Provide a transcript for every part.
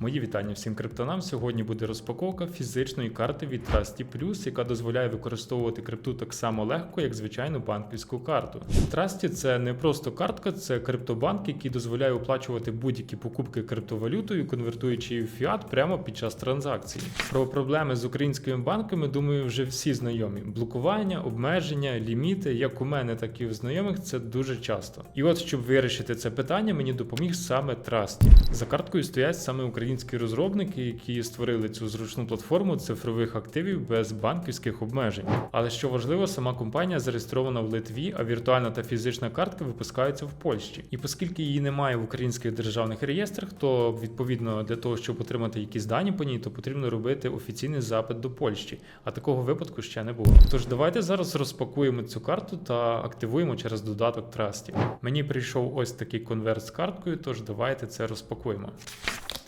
Мої вітання всім криптонам. Сьогодні буде розпаковка фізичної карти від Trusty Plus, яка дозволяє використовувати крипту так само легко, як звичайну банківську карту. Trusty – це не просто картка, це криптобанк, який дозволяє оплачувати будь-які покупки криптовалютою, конвертуючи її в фіат прямо під час транзакцій. Про проблеми з українськими банками, думаю, вже всі знайомі: блокування, обмеження, ліміти, як у мене, так і у знайомих, це дуже часто. І от, щоб вирішити це питання, мені допоміг саме Trusty. За карткою стоять саме українські розробники, які створили цю зручну платформу цифрових активів без банківських обмежень. Але що важливо, сама компанія зареєстрована в Литві, а віртуальна та фізична картка випускаються в Польщі. І оскільки її немає в українських державних реєстрах, то відповідно для того, щоб отримати якісь дані по ній, то потрібно робити офіційний запит до Польщі. А такого випадку ще не було. Тож давайте зараз розпакуємо цю карту та активуємо через додаток Trusty. Мені прийшов ось такий конверт з карткою, тож давайте це розпакуємо.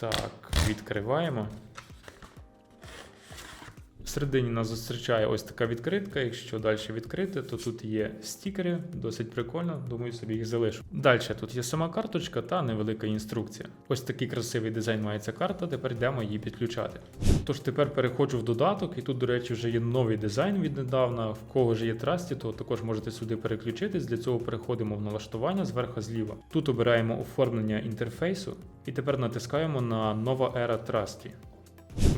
Так, відкриваємо. Всередині нас зустрічає ось така відкритка. Якщо далі відкрити, то тут є стікери, досить прикольно, думаю, собі їх залишу. Далі тут є сама карточка та невелика інструкція. Ось такий красивий дизайн має ця карта, тепер йдемо її підключати. Тож тепер переходжу в додаток, і тут, до речі, вже є новий дизайн віднедавна. В кого ж є трасті, то також можете сюди переключитись. Для цього переходимо в налаштування зверху зліва. Тут обираємо оформлення інтерфейсу і тепер натискаємо на нова ера Трасті.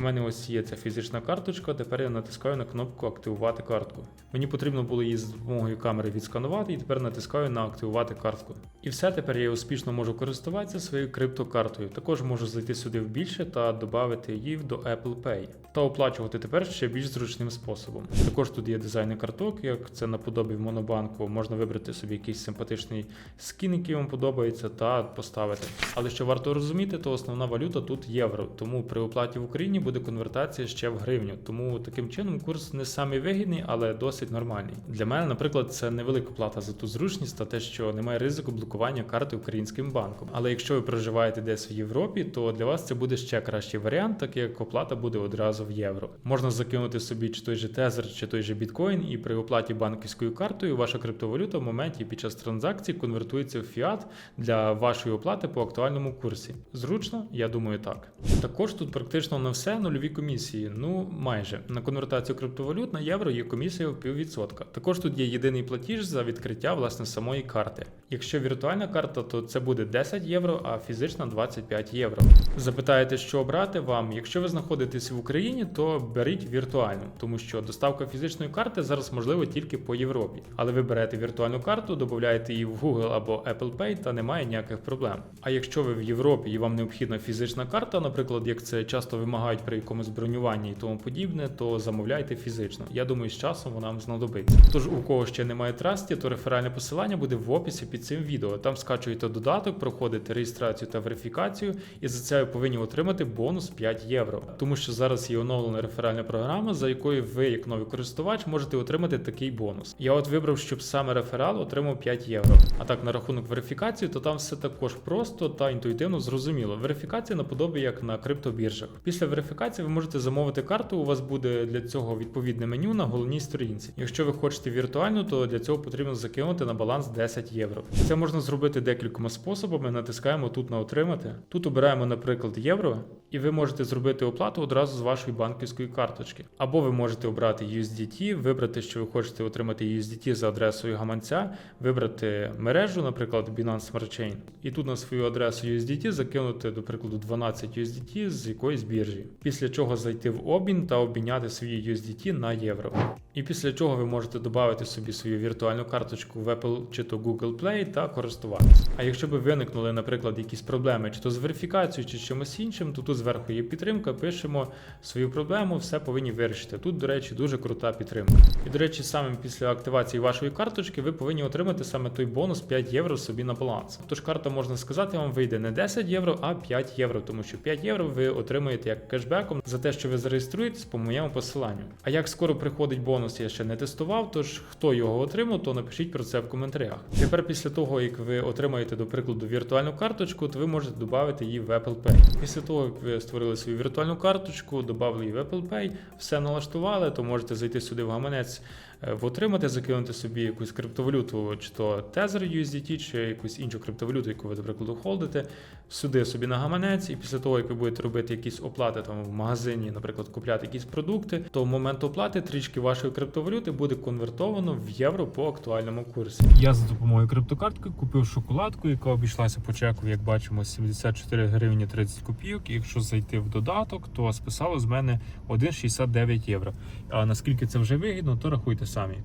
У мене ось є ця фізична карточка, тепер я натискаю на кнопку Активувати картку. Мені потрібно було її з допомогою камери відсканувати, і тепер натискаю на Активувати картку. І все, тепер я успішно можу користуватися своєю криптокартою. Також можу зайти сюди в більше та додати її до Apple Pay та оплачувати тепер ще більш зручним способом. Також тут є дизайни карток, як це наподобі в Монобанку. Можна вибрати собі якийсь симпатичний скін, який вам подобається, та поставити. Але що варто розуміти, то основна валюта тут євро. Тому при оплаті в Україні буде конвертація ще в гривню. Тому таким чином курс не самий вигідний, але досить нормальний. Для мене, наприклад, це невелика плата за ту зручність та те, що немає ризику блокування карти українським банком. Але якщо ви проживаєте десь в Європі, то для вас це буде ще кращий варіант, так як оплата буде одразу в євро. Можна закинути собі чи той же тезер, чи той же біткоін, і при оплаті банківською картою ваша криптовалюта в моменті під час транзакції конвертується в фіат для вашої оплати по актуальному курсі. Зручно, я думаю, так. Також тут практично на все нульові комісії. Ну майже на конвертацію криптовалют на євро є комісія в піввідсотка. Також тут є єдиний платіж за відкриття власне самої карти. Якщо віртуальна карта, то це буде 10 євро, а фізична 25 євро. Запитаєте, що обрати вам? Якщо ви знаходитесь в Україні, то беріть віртуальну, тому що доставка фізичної карти зараз можлива тільки по Європі. Але ви берете віртуальну карту, додаєте її в Google або Apple Pay та немає ніяких проблем. А якщо ви в Європі і вам необхідна фізична карта, наприклад, як це часто вимагають при якомусь бронюванні і тому подібне, то замовляйте фізично. Я думаю, з часом вона вам знадобиться. Тож у кого ще немає трасті, то реферальне посилання буде в описі під цим відео. Там скачуєте додаток, проходите реєстрацію та верифікацію, і за це ви повинні отримати бонус 5 євро. Тому що зараз є оновлена реферальна програма, за якою ви, як новий користувач, можете отримати такий бонус. Я от вибрав, щоб саме реферал отримав 5 євро. А так на рахунок верифікації, то там все також просто та інтуїтивно зрозуміло. Верифікація наподобі як на криптобіржах. Після верифікації ви можете замовити карту. У вас буде для цього відповідне меню на головній сторінці. Якщо ви хочете віртуальну, то для цього потрібно закинути на баланс 10 євро. Це можна зробити декількома способами. Натискаємо тут на отримати. Тут обираємо, наприклад, євро, і ви можете зробити оплату одразу з вашої банківської карточки. Або ви можете обрати USDT, вибрати, що ви хочете отримати USDT за адресою гаманця, вибрати мережу, наприклад, Binance Smart Chain, і тут на свою адресу USDT закинути, до прикладу, 12 USDT з якоїсь біржі. Після чого зайти в обмін та обміняти свої USDT на євро. І після чого ви можете додати собі свою віртуальну карточку в Apple чи то Google Play та користуватися. А якщо би виникнули, наприклад, якісь проблеми, чи то з верифікацією, чи чимось іншим, то тут зверху є підтримка, пишемо свою проблему, все повинні вирішити. Тут, до речі, дуже крута підтримка. І, до речі, саме після активації вашої карточки ви повинні отримати саме той бонус 5 євро собі на баланс. Тож карта, можна сказати, вам вийде не 10 євро, а 5 євро, тому що 5 євро ви отримаєте як кешбеком за те, що ви зареєструєтесь по моєму посиланню. А як скоро приходить бонус, я ще не тестував, тож хто його отримав, то напишіть про це в коментарях. Тепер, після того, як ви отримаєте, до прикладу, віртуальну карточку, то ви можете додати її в Apple Pay. Після того, як ви створили свою віртуальну карточку, додали її в Apple Pay, все налаштували, то можете зайти сюди в гаманець отримати, закинути собі якусь криптовалюту, чи то Tether USDT, чи якусь іншу криптовалюту, яку ви, до прикладу, холдите, сюди собі на гаманець, і після того, як ви будете робити якісь оплати там в магазині, наприклад, купляти якісь продукти, то в момент оплати трішки вашої криптовалюти буде конвертовано в євро по актуальному курсі. Я за допомогою криптокартки купив шоколадку, яка обійшлася по чеку, як бачимо, 74 гривні 30 копійок. Якщо зайти в додаток, то списало з мене 1,69 євро. А наскільки це вже вигідно, то рахуйте самі.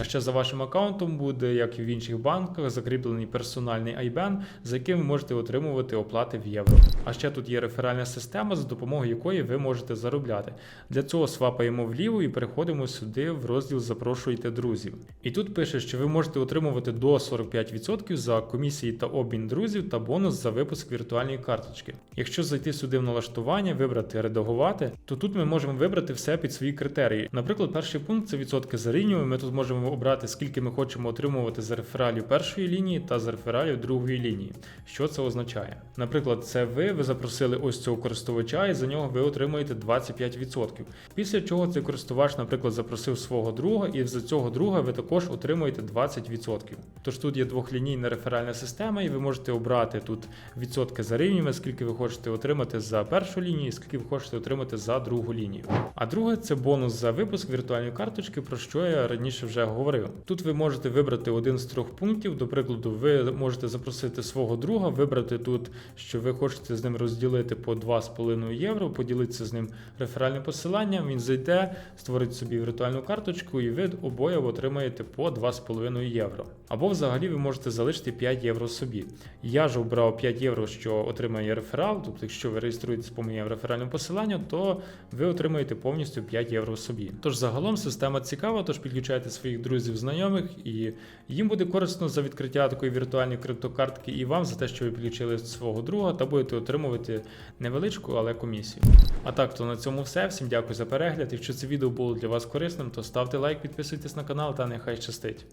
А ще за вашим аккаунтом буде, як і в інших банках, закріплений персональний IBAN, за яким ви можете отримувати оплати в євро. А ще тут є реферальна система, за допомогою якої ви можете заробляти. Для цього свапаємо вліво і переходимо сюди в розділ Запрошуйте друзів. І тут пише, що ви можете отримувати до 45% за комісії та обмін друзів та бонус за випуск віртуальної карточки. Якщо зайти сюди в налаштування, вибрати редагувати, то тут ми можемо вибрати все під свої критерії. Наприклад, перший пункт це відсотки за лінію. Ми тут можемо обрати, скільки ми хочемо отримувати за рефералів першої лінії та за рефералів другої лінії. Що це означає? Наприклад, це ви, ви запросили ось цього користувача, і за нього ви отримуєте 25%. Після чого цей користувач, наприклад, запросив свого друга, і за цього друга ви також отримуєте 20%. Тож тут є двохлінійна реферальна система, і ви можете обрати тут відсотки за рівнями, скільки ви хочете отримати за першу лінію, і скільки ви хочете отримати за другу лінію. А друге це бонус за випуск віртуальної карточки, про що я раніше вже говорив. Тут ви можете вибрати один з трьох пунктів. До прикладу, ви можете запросити свого друга, вибрати тут, що ви хочете з ним розділити по 2,5 євро, поділитися з ним реферальним посиланням. Він зайде, створить собі віртуальну карточку, і ви обоє отримаєте по 2,5 євро. Або взагалі ви можете залишити 5 євро собі. Я ж обрав 5 євро, що отримає реферал. Тобто, якщо ви реєструєтесь по моєму реферальному посиланню, то ви отримаєте повністю 5 євро собі. Тож загалом система цікава, тож підключайте своїх друзів, знайомих, і їм буде корисно за відкриття такої віртуальної криптокартки, і вам за те, що ви підключили свого друга та будете отримувати невеличку, але комісію. А так, то на цьому все. Всім дякую за перегляд. Якщо це відео було для вас корисним, то ставте лайк, підписуйтесь на канал та нехай щастить.